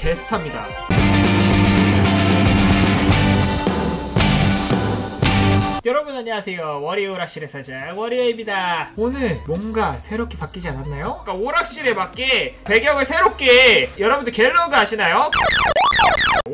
데스타입니다 여러분 안녕하세요 워리어 오락실의 사장 워리어입니다 오늘 뭔가 새롭게 바뀌지 않았나요? 그러니까 오락실에 맞게 배경을 새롭게 여러분들 갤러그 아시나요?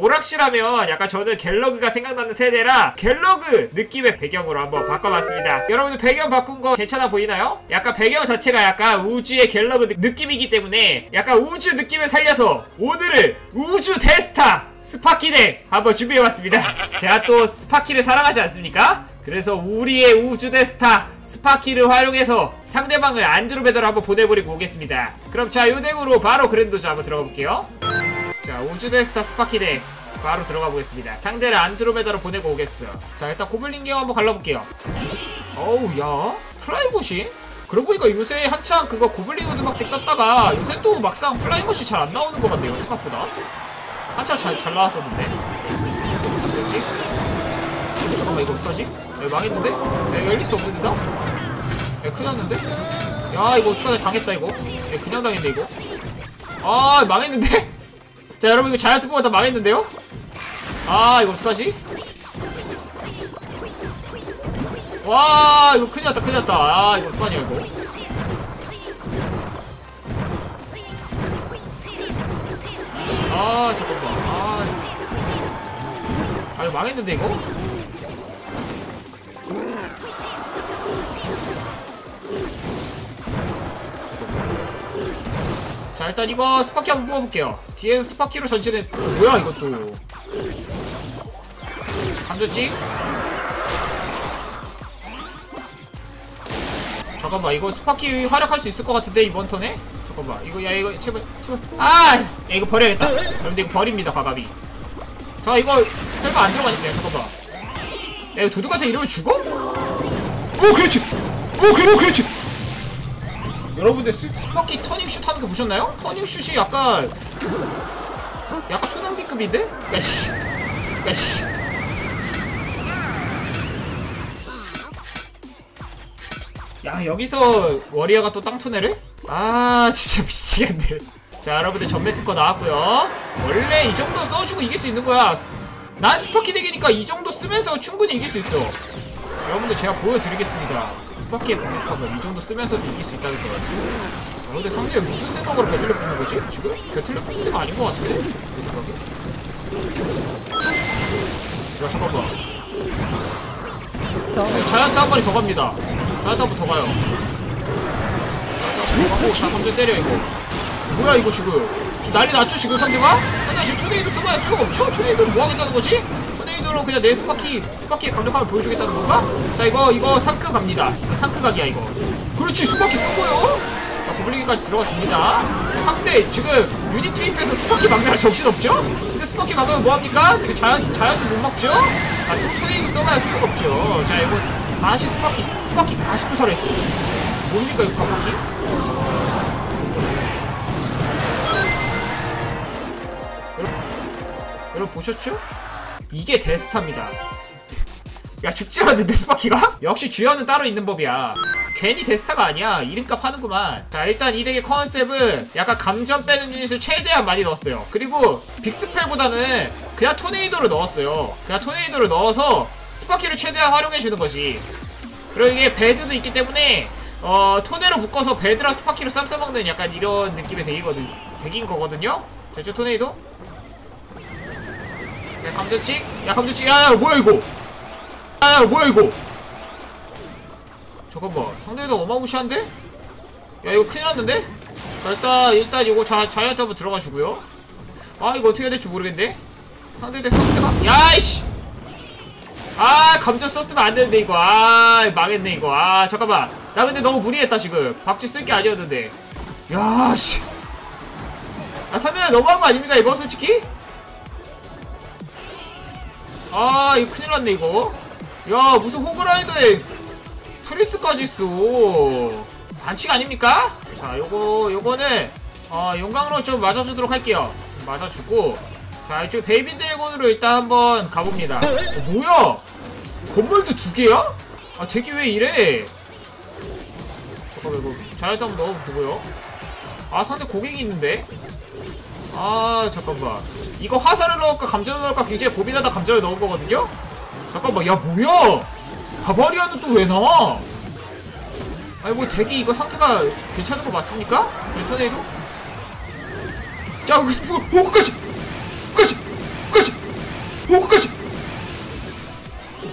오락실 하면 약간 저는 갤러그가 생각나는 세대라 갤러그 느낌의 배경으로 한번 바꿔봤습니다 여러분들 배경 바꾼 거 괜찮아 보이나요? 약간 배경 자체가 약간 우주의 갤러그 느- 느낌이기 때문에 약간 우주 느낌을 살려서 오늘은 우주 데스타 스파키덱 한번 준비해봤습니다 제가 또 스파키를 사랑하지 않습니까? 그래서 우리의 우주 데스타 스파키를 활용해서 상대방을 안드로메다로 한번 보내버리고 오겠습니다 그럼 자 요 덱으로 바로 그랜도저 한번 들어가 볼게요 자 우주데스타 스파키덱 바로 들어가 보겠습니다 상대를 안드로메다로 보내고 오겠어 자 일단 고블린 기어 한번 갈라볼게요 어우 야 플라이봇이 그러고 보니까 요새 한창 그거 고블린 오드막덱 떴다가 요새 또 막상 플라이봇이 잘 안 나오는 것 같네요 생각보다 한창 잘, 잘 나왔었는데 이거 무슨 되지? 잠깐만 이거 어떡하지? 야, 망했는데? 야, 열릴 수 없는데다? 야 큰일 났는데? 야 이거 어떡하냐 당했다 이거 야, 그냥 당했네 이거 아 망했는데? 자 여러분 이거 자이언트 보가 다 망했는데요? 아 이거 어떡하지? 와 이거 큰일 났다 큰일 났다 아 이거 어떡하냐 이거 아 잠깐만 아, 아 이거 망했는데 이거? 자 일단 이거 스파키 한번 뽑아볼게요 뒤에서 스파키로 전체는 어, 뭐야 이것도 감졌지? 잠깐만 이거 스파키 활약할 수 있을 것 같은데 이번 턴에? 잠깐만 이거 야 이거 제발 제발 아! 야 이거 버려야겠다 여러분들 이거 버립니다 과감히 자 이거 설마 안 들어가니까요 잠깐만 야 이거 도둑한테 이러면 죽어? 오 그렇지! 오 그래 그렇지! 여러분들 스, 스파키 터닝 슛 하는 거 보셨나요? 터닝 슛이 약간 약간 손흥민급인데? 야씨. 야씨. 야 여기서 워리어가 또 땅투네를? 아 진짜 미치겠네. 자 여러분들 전매 특허 나왔고요. 원래 이 정도 써주고 이길 수 있는 거야. 난 스파키 덱이니까 이 정도 쓰면서 충분히 이길 수 있어. 여러분들 제가 보여드리겠습니다 스파키의 강력함을 이 정도 쓰면서도 이길 수 있다는 걸 아, 근데 상대가 무슨 생각으로 배틀을 뽑는 거지? 지금? 배틀을 뽑는 데가 아닌 것 같은데? 내 생각에 야 잠깐만 야, 자이언트 한 마리 더 갑니다 자이언트 한 번 더 가요 자이언트 한번 더 가고 자 먼저 때려 이거 뭐야 이거 지금 지금 난리 났죠 지금 상대가? 근데 지금 토네이도 써봐야 소용 없죠? 토네이도는 뭐 하겠다는 거지? 토네이도로 그냥 내 스파키 스파키의 강력함을 보여주겠다는 건가? 자 이거 이거 상크 갑니다 상크 각이야 이거 그렇지 스파키 쓴 거요? 자 고블린까지 들어가 줍니다 자, 상대 지금 유닛 투입해서 스파키 막느라 정신없죠? 근데 스파키 막으면 뭐합니까? 지금 자이언트 자이언트 못 막죠? 자또 토네이도 써봐야 소용없죠 자 이거 다시 스파키 스파키 다시 부살했어 뭡니까 이거 깜빡이? 여러분 보셨죠? 이게 데스타입니다. 야 죽지 않았는데 스파키가? 역시 주연은 따로 있는 법이야. 괜히 데스타가 아니야. 이름값 하는구만. 자 일단 이 덱의 컨셉은 약간 감전 빼는 유닛을 최대한 많이 넣었어요. 그리고 빅스펠보다는 그냥 토네이도를 넣었어요. 그냥 토네이도를 넣어서 스파키를 최대한 활용해주는 거지. 그리고 이게 배드도 있기 때문에 어 토네로 묶어서 배드랑 스파키를 쌈 싸먹는 약간 이런 느낌의 덱이거든 덱인 거거든요. 됐죠 토네이도? 야 감전찍? 야 감전찍 야야 뭐야 이거? 야야 뭐야 이거? 잠깐만 상대도 어마무시한데? 야 이거 큰일 났는데? 자 일단 일단 이거 자, 자이언트 한번 들어가 주고요. 아 이거 어떻게 해야 될지 모르겠네. 상대대 상태가? 야이씨! 아 감정 썼으면 안 되는데 이거. 아 망했네 이거. 아 잠깐만. 나 근데 너무 무리했다 지금. 박쥐 쓸 게 아니었는데. 야씨. 아 상대가 너무한 거 아닙니까 이거 솔직히? 아 이거 큰일 났네 이거. 야 무슨 호그라이더에 프리스까지 있어. 반칙 아닙니까? 자 요거 요거는 어 용광로 좀 맞아주도록 할게요. 좀 맞아주고. 자 이쪽 베이비 드래곤으로 일단 한번 가봅니다. 어, 뭐야? 건물도 두 개야? 아 되게 왜 이래? 잠깐만 이거 자이언트 한번 넣어보고요. 아 상대 고객이 있는데? 아 잠깐만 이거 화살을 넣을까 감전을 넣을까 굉장히 고민하다 감전을 넣은 거거든요? 잠깐만 야 뭐야? 바바리아는 또 왜 나와? 아니 뭐 대기 이거 상태가 괜찮은 거 맞습니까? 터네이도? 자 여기서 뭐 호구까지! 호구까지! 호구까지!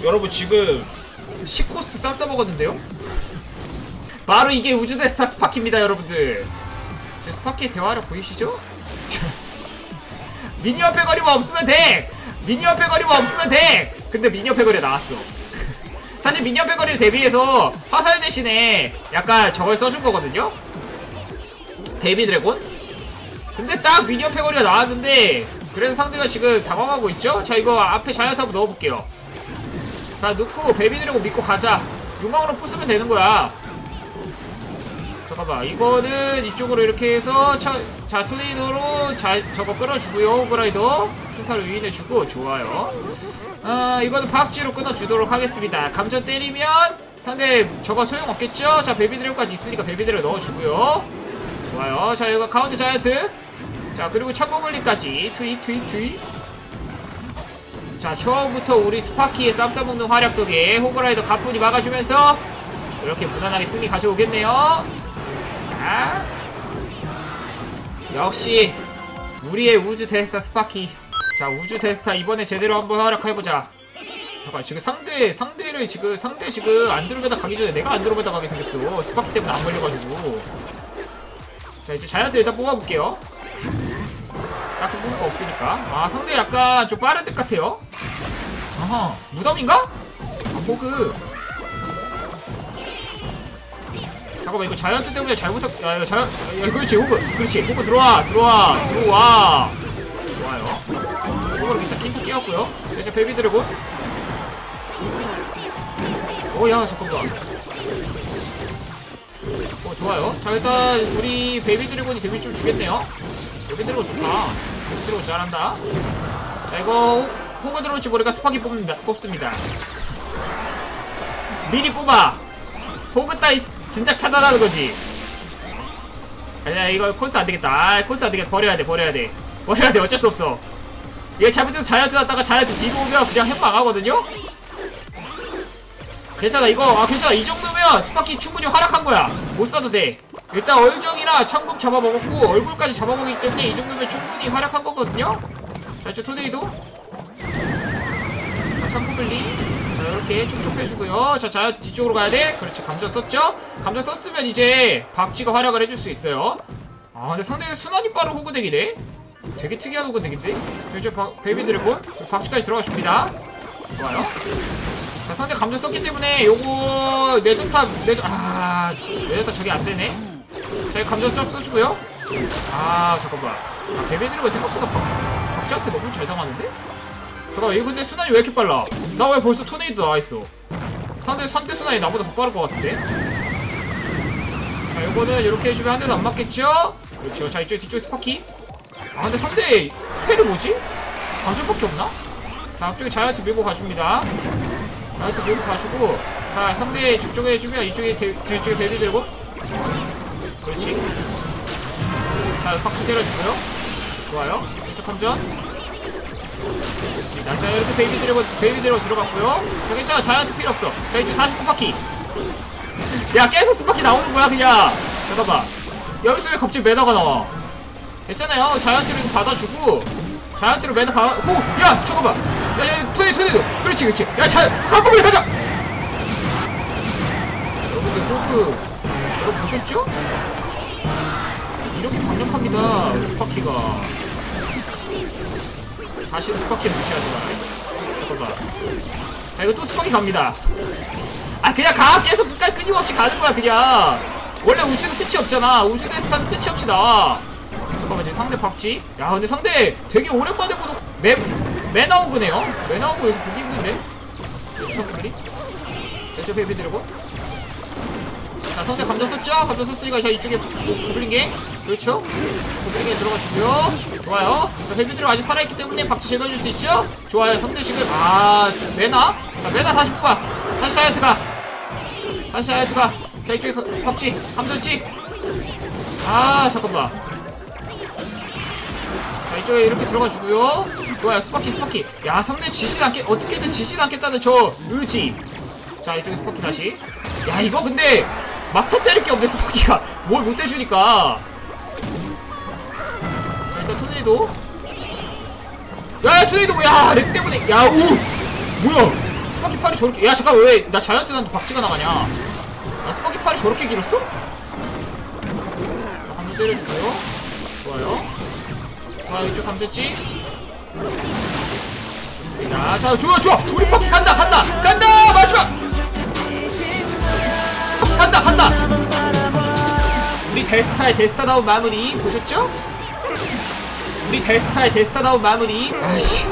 여러분 지금 10코스트 쌈 싸먹었는데요? 바로 이게 우주대 스타 스파키입니다 여러분들. 저 스파키의 대화력 보이시죠? 미니언 패거리만 없으면 돼! 미니언 패거리만 없으면 돼! 근데 미니언 패거리 나왔어 사실 미니언 패거리를 대비해서 화살 대신에 약간 저걸 써준 거거든요? 베이비 드래곤? 근데 딱 미니언 패거리가 나왔는데 그래서 상대가 지금 당황하고 있죠? 자 이거 앞에 자이언트 한번 넣어볼게요 자 넣고 베이비 드래곤 믿고 가자 용광으로 부수면 되는 거야 잠깐만 이거는 이쪽으로 이렇게 해서 차, 자 토네이도로 자 저거 끌어주고요. 호그라이더. 킹타를 유인해주고 좋아요. 아 이거는 박지로 끊어주도록 하겠습니다. 감전 때리면 상대 저거 소용없겠죠? 자 벨비드레까지 있으니까 벨비드레 넣어주고요. 좋아요. 자 이거 가운데 자이언트. 자 그리고 창고물리까지. 투입 투입 투입. 자 처음부터 우리 스파키의 쌈 싸먹는 활약 덕에 호그라이더 가뿐히 막아주면서 이렇게 무난하게 승리 가져오겠네요. 자, 역시 우리의 우주 데스타 스파키. 자 우주 데스타 이번에 제대로 한번 활약해보자. 잠깐 지금 상대 상대를 지금 상대 지금 안드로메다 가기 전에 내가 안드로메다 가게 생겼어. 스파키 때문에 안 걸려가지고. 자 이제 자이언트 일단 뽑아볼게요. 딱히 뽑을 거 없으니까. 아 상대 약간 좀 빠른 듯 같아요. 아하 무덤인가? 아 뭐그 잠깐만 이거 자이언트 때문에 야 이거 자이언 야 그렇지 호그 그렇지. 호그 들어와 들어와 들어와. 좋아요. 호그로 일단 킨트 끼웠고요. 자 이제 베이비 드래곤. 오야 잠깐만. 어 좋아요. 자 일단 우리 베이비 드래곤이 데뷔 좀 주겠네요. 베이비 드래곤 좋다. 베이비 드래곤 잘한다. 자 이거 호- 호그 들어올지 모르니까 스파기 뽑는다, 뽑습니다. 미리 뽑아. 호그 따위 진작 차단하는 거지. 아니야 이거 코스 안 되겠다. 아 코스 안 되겠다. 버려야 돼 버려야 돼 버려야 돼 어쩔 수 없어. 이거 잘못해서 자이언트 났다가 자이언트 뒤로 오면 그냥 핵망하거든요. 괜찮아 이거 아 괜찮아 이 정도면 스파키 충분히 활약한 거야. 못 써도 돼. 일단 얼정이나 창금 잡아먹었고 얼굴까지 잡아먹기 때문에 이 정도면 충분히 활약한 거거든요. 자 이쪽 토네이도. 자 창금 블리. 자 이렇게 촉촉해주고요. 자 자이언트 뒤쪽으로 가야 돼. 그렇지 감전 썼죠? 감전 썼으면 이제 박쥐가 활약을 해줄 수 있어요. 아 근데 상대는 순환이 빠른 호그덱이네? 되게 특이한 호그덱인데? 자 이제 바, 베이비 드래곤? 박쥐까지 들어가 줍니다. 좋아요. 자 상대 감전 썼기 때문에 요거 내전탑 내전 아 내전탑 저게 안되네. 자 감전 쫙 써주고요. 아 잠깐만. 아 베이비 드래곤 생각보다 박, 박쥐한테 너무 잘 당하는데? 잠깐만 이거 근데 순환이 왜 이렇게 빨라? 나 왜 벌써 토네이도 나와있어? 상대 상대 순환이 나보다 더 빠를 것 같은데? 자 이거는 이렇게 해주면 한 대도 안 맞겠죠? 그렇죠. 자 이쪽 뒤쪽에 스파키 아 근데 상대 스펠이 뭐지? 감정밖에 없나? 자 앞쪽에 자이언트 밀고 가줍니다. 자이언트 밀고 가주고 자 상대 저쪽에 해주면 이쪽에 데, 저쪽에 베비 들고. 그렇지. 자 박수 때려주고요. 좋아요. 이쪽 함전 좋습니다. 자 이렇게 베이비 드래곤 베이비 드래곤 들어갔고요. 자 괜찮아 자이언트 필요 없어. 자 이쪽 다시 스파키. 야 계속 스파키 나오는 거야 그냥. 잠깐만. 여기서 왜 갑자기 매너가 나와? 괜찮아요. 자이언트를 받아주고 자이언트를 매너 받아. 호. 야 잠깐만. 야 야 토네 토네도. 그렇지 그렇지. 야 자 한꺼번에 가자. 여러분들 호그 이거 보셨죠? 이렇게 강력합니다 스파키가. 다시는 스파키 무시하지 마. 잠깐만. 자, 이거 또 스파키 갑니다. 아, 그냥 가! 계속 끝까지 끊임없이 가는 거야, 그냥. 원래 우주는 끝이 없잖아. 우주 데스타는 끝이 없이 나와. 잠깐만, 지금 상대 박쥐. 야, 근데 상대 되게 오랜만에 보는 매, 매나오그네요? 매나오그 여기서 보기 힘든데? 셔플리? 왼쪽 베이비 들고. 자, 상대 감자 썼죠? 감자 썼으니까 자, 이쪽에 고블린게. 그렇죠? 고블린게 들어가시고요. 좋아요. 자, 베이비들은 아직 살아있기 때문에 박쥐 제거해줄 수 있죠? 좋아요. 지금, 아, 메나? 자, 메나 다시 뽑아. 다시 자이언트 가. 다시 자이언트 가. 자, 이쪽에 가- 박쥐. 함전지. 아, 잠깐만. 이쪽에 이렇게 들어가주고요 좋아요 스파키 스파키 야 상대 지진 않겠 어떻게든 지진 않겠다는 저 의지 자 이쪽에 스파키 다시 야 이거 근데 막타 때릴 게 없네 스파키가. 뭘 못 해주니까. 자 일단 토네이도. 야 토네이도. 뭐야 렉 때문에. 야우! 뭐야? 스파키 팔이 저렇게 야 잠깐 왜 나 자이언트한테 박쥐가 나가냐? 야 스파키 팔이 저렇게 길었어? 자 한번 때려주고요. 좋아요. 좋아요 이쪽 좋습니다. 자 좋아 좋아. 우리 파키 간다 간다 간다! 마지막 간다 간다. 우리 데스타의 데스타다운 마무리. 보셨죠? 우리 데스타의 데스타다운 마무리. 아씨.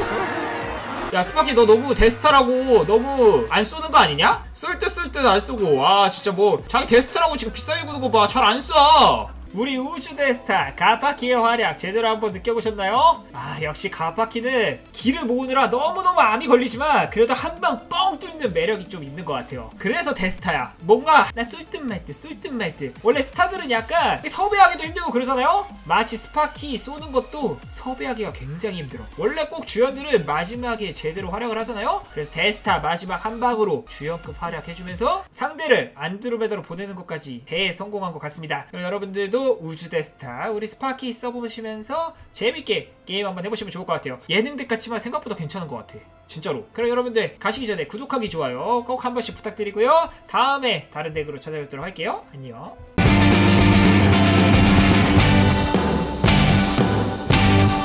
야 스파키 너 너무 데스타라고 너무 안 쏘는 거 아니냐? 쏠때쏠 때도 안 쏘고. 와 진짜 뭐. 자기 데스타라고 지금 비싸게 구는 거 봐. 잘 안 쏴. 우리 우주 데스타 가파키의 활약 제대로 한번 느껴보셨나요? 아 역시 가파키는 길을 모으느라 너무너무 암이 걸리지만 그래도 한 방 뻥 뚫는 매력이 좀 있는 것 같아요 그래서 데스타야 뭔가 나 쏠듯 말듯 쏠듯 말듯 원래 스타들은 약간 섭외하기도 힘들고 그러잖아요? 마치 스파키 쏘는 것도 섭외하기가 굉장히 힘들어 원래 꼭 주연들은 마지막에 제대로 활약을 하잖아요? 그래서 데스타 마지막 한 방으로 주연급 활약해주면서 상대를 안드로메다로 보내는 것까지 대성공한 것 같습니다 그럼 여러분들도 우주 데스타 우리 스파키 써보시면서 재밌게 게임 한번 해보시면 좋을 것 같아요. 예능들 같지만 생각보다 괜찮은 것 같아. 진짜로. 그럼 여러분들 가시기 전에 구독하기 좋아요 꼭 한 번씩 부탁드리고요. 다음에 다른 덱으로 찾아뵙도록 할게요. 안녕